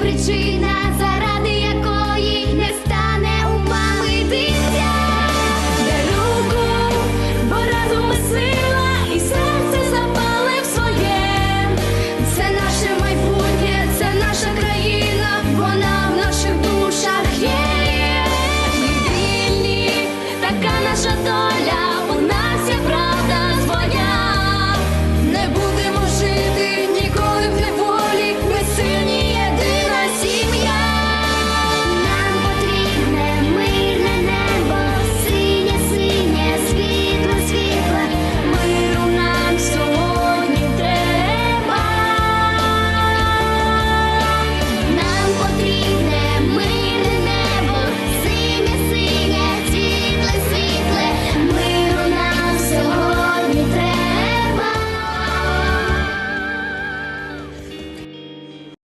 причина, заради якої не стане у мами дитя. Дай сила, і серце запалив своє. Це наше майбутнє, це наша країна, вона в наших душах є. Ми вільні, така наша доля.